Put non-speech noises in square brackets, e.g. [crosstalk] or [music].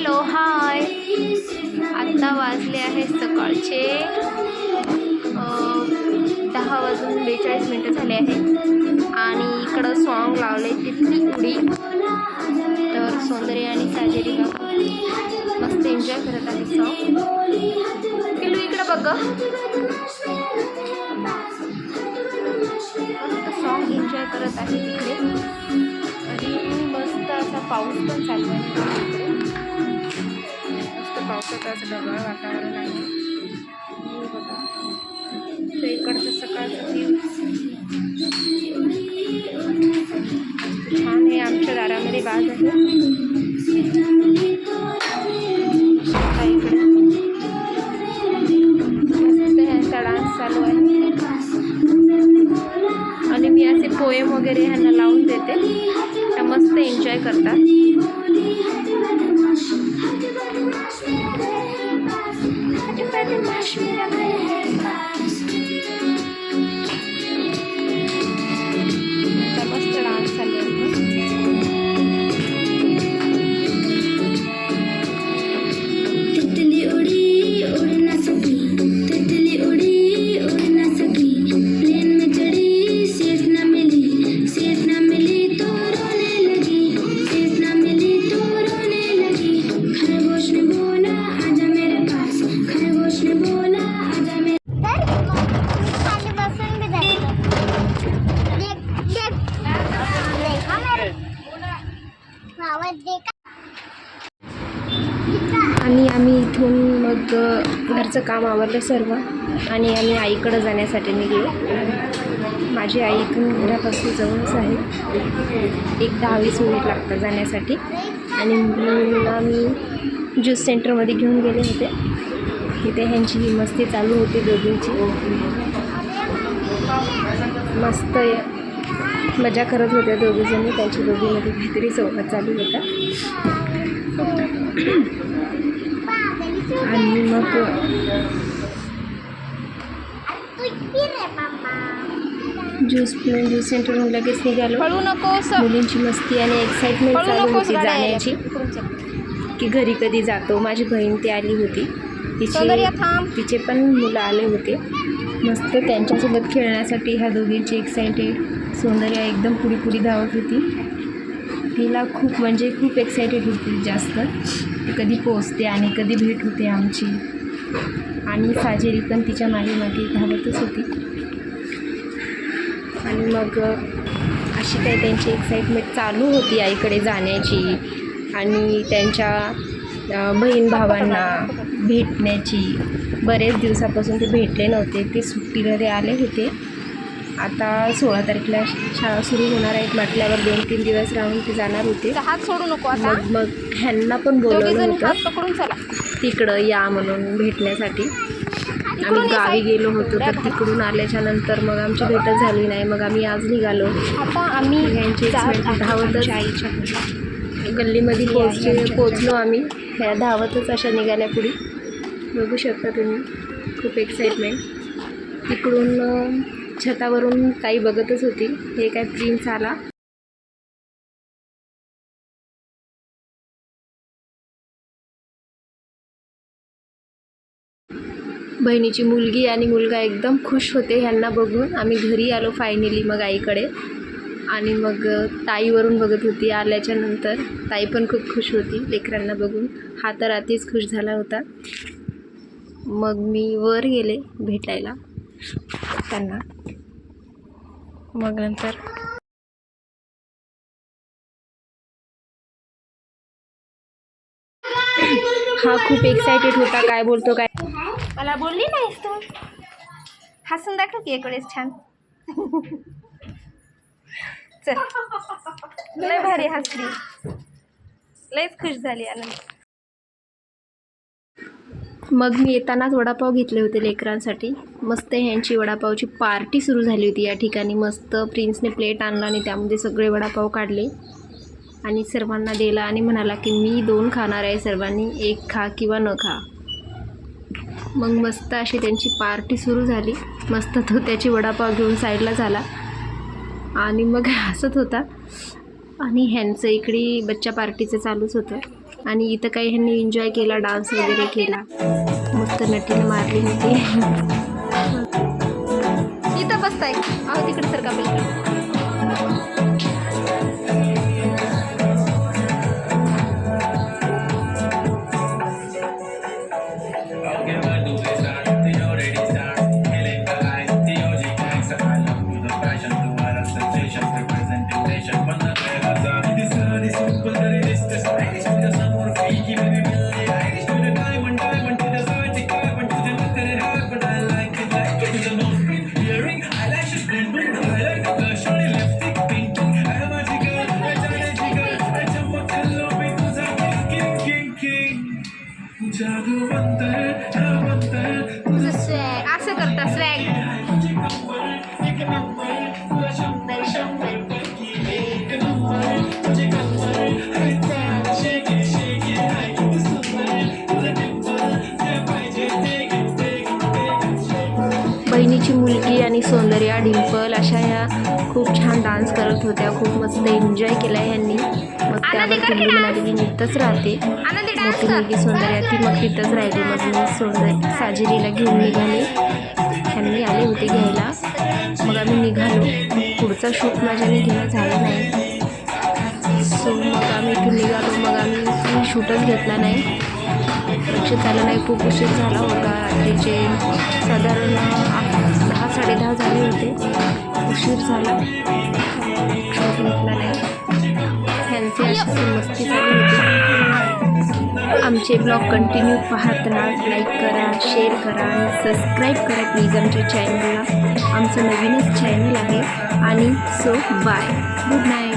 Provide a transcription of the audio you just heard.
Hello hi. आत्ता वाजले आहे सकाळचे दहा वाजून बेचाळीस मिनटं झाले आहेत. आणि इकडं सॉन्ग लावले तिथली उडी. तर सौंदर्य आणि साजेरी मस्त एन्जॉय करत आहे सॉन्ग पिलू इकडं बघ मस्त सॉन्ग एन्जॉय करत आहे तिकडे. आणि मस्त असा पाऊस पण चालू आहे. पावसाचं ढगाळ वातावरण आहे बघा तर इकडचं सकाळचं व्ह्यू छान हे आमच्या दारामध्ये बाग आहे. इकडे. ह्यांचा डान्स चालू आहे. आणि मी असे पोएम वगैरे ह्यांना लावून देते. त्या मस्त एन्जॉय करतात. आता मग घरचं काम आवरलं सर्व आणि आम्ही आईकडं जाण्यासाठी निघलो. माझी आई इथून घरापासून जवळच आहे. एक दहा वीस मिनिट लागतं जाण्यासाठी. आणि मुलींना मी ज्यूस सेंटरमध्ये घेऊन गेले होते. तिथे ह्यांची मस्ती चालू होती दोघींची. मस्त मजा करत होत्या दोघीजणी. त्यांची दोघीमध्ये काहीतरी संवाद चालू होता. आणि मग ज्यूस पिऊन ज्यूस सेंटरहून लगेच निघालो. नकोस मुलींची मस्ती आणि एक्साइटमेंट चालू होती जाण्याची. की घरी कधी जातो. माझी बहीण ती आली होती. तिचे तिचे पण मुलं आले होते. मस्त त्यांच्यासोबत खेळण्यासाठी ह्या दोघींची एक्सायटेड सौंदर्य एकदम पुढी पुढी धावत होती. तिला खूप म्हणजे खूप एक्सायटेड होती जास्त. कधी पोचते आणि कधी भेट होते आमची. आणि साजेरी पण तिच्यामागे मागे धावतच होती. आणि मग अशी काही त्यांची एक्साइटमेंट चालू होती आईकडे जाण्याची आणि त्यांच्या बहीण भावांना भेटण्याची. बरेच दिवसापासून ते भेटले नव्हते ते सुट्टीला आले होते. आता सोळा तारखेला शाळा सुरू होणार आहेत म्हटल्यावर दोन तीन दिवस राहून ते जाणार होते. हात सोडू नको आता. मग मग ह्यांना पण बोलवलं होतं हात. पकडून चला. तिकडं या म्हणून भेटण्यासाठी. आम्ही गावी. गेलो होतो तर तिकडून आल्याच्यानंतर मग आमची भेटच झाली नाही. मग आम्ही आज निघालो. आता आम्ही यांची जात एक्समेंट आहोत धावतच आईच्या. गल्लीमध्ये यांच्या पोचलो आम्ही. ह्या धावतच अशा निघाल्या पुढे बघू शकता तुम्ही. खूप एक्साइटमेंट तिकडून छतावरून ताई बघतच होती. हे काय प्रिन्स आला. बहिणीची मुलगी आणि मुलगा एकदम खुश होते ह्यांना बघून. आम्ही घरी आलो फायनली मग आईकडे. आणि मग ताईवरून बघत होती. आल्याच्यानंतर ताई पण खूप खुश होती लेकरांना बघून. हा तर आधीच खुश झाला होता. मग मी वर गेले भेटायला. त्यांना मग नंतर? हा खूप एक्सायटेड होता काय बोलतो काय? मला बोलली नाहीस तू? हसून दाखव की एकवेळेस छान. चल. लय भारी हसली. लयच खुश झाली आनंद. मग मी येतानाच वडापाव घेतले होते लेकरांसाठी. मस्त ह्यांची वडापावची पार्टी सुरू झाली होती या ठिकाणी. मस्त प्रिन्सने प्लेट आणला आणि त्यामध्ये सगळे वडापाव काढले आणि सर्वांना दिला आणि म्हणाला की मी दोन खाणार आहे सर्वांनी एक खा किंवा न खा. मग मस्त अशी त्यांची पार्टी सुरू झाली. मस्त तो त्याची वडापाव घेऊन साईडला झाला आणि मग [laughs] हसत होता. आणि ह्यांचं इकडे बच्चा पार्टीचं चालूच होतं. आणि इथं काही ह्यांनी एन्जॉय केला डान्स वगैरे केला. मस्त नटीने मारली होती. [laughs] इथं बसताय. अहो तिकडे सर का बहिणीची मुलगी आणि सौंदर्या डिंपल अशा ह्या खूप छान डान्स करत होत्या. खूप मस्त एन्जॉय केला ह्यांनी. मग त्यावर पिल्लू म्हणाली मी इथंच राहते. मोठी मुलगी सौंदर्या ती मग तिथंच राहिली मग मी सौंदर्य साजिरीला घेऊन निघाले. फॅमिली आले होते घ्यायला. मग आम्ही निघालो. पुढचा शूट माझ्याने घेणं झालं नाही. सो मग आम्ही इथून निघालो. मग आम्ही शूटच घेतला नाही. लक्षात आलं नाही खूप उशीर झाला होता. रात्रीचे साधारण दहा साडेदहा झाले होते. उशीर झाला. शूट घेतला नाही. फॅन्सी अशी मस्ती झाली होती. आमचे ब्लॉग कंटिन्यू पाहत राहा लाईक करा शेअर करा आणि सबस्क्राईब करा प्लीज आमच्या चॅनलला आमचं नवीनच चॅनल आहे. आणि सो बाय गुड नाईट